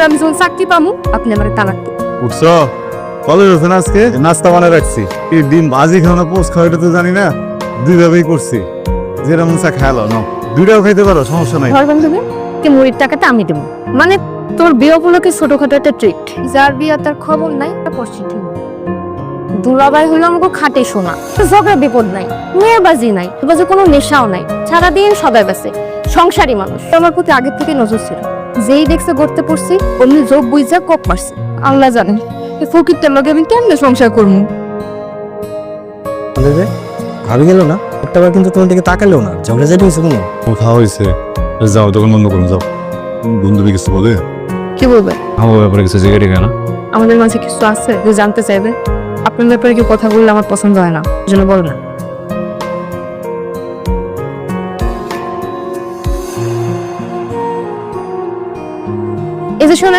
করে আমি যখন চাকরি পামু আপনি আমার তালাক উঠছো? কলেজ আছে না আজকে নাস্তা বানায় রাখছি। এই ডিম ভাজি পোস্ট এটা তো জানি না। দুইভাবেই করছি। যেটা মন চা খেয়ালো নাও। দুইটাও খাইতে পারো সমস্যা নাই। কে মুড়ির টাকাটা আমি দেবো। মানে তোর বিয়ে উপলক্ষে ছোটখাটো একটা ট্রিট যার বিয়ে তার খবর নাই তা পশ্চিম হলো আমাকে খাটে শোনা ঝগড়া বিপদ নাই। মেয়েবাজি নাই। বাজে কোনো নেশাও নাই। সারাদিন সদাই বাসে সংসারী মানুষ। আমার প্রতি আগের থেকে নজর ছিল। যেই দেখছে গড়তে পড়ছি অমনি যোগ বুঝা কোপ মারছে। আল্লাহ জানে এই ফকিরটার লগে আমি কেমনে সংসার করব? দেবে ভাবি গেল না? একটা বার কিন্তু তোমার দিকে তাকালেও না ঝগড়া যাই হয়েছে কোনো খাওয়া হয়েছে। যাও তখন বন্ধ করুন যাও। বন্ধুবি কিছু বলে? কি বলবে? আমার ব্যাপারে কিছু জিজ্ঞাসা কেন আমাদের মাঝে কিছু আছে যে জানতে চাইবে। আপনার ব্যাপারে কি কথা বললে আমার পছন্দ হয় না জন্য বল না। এই যে শোনেন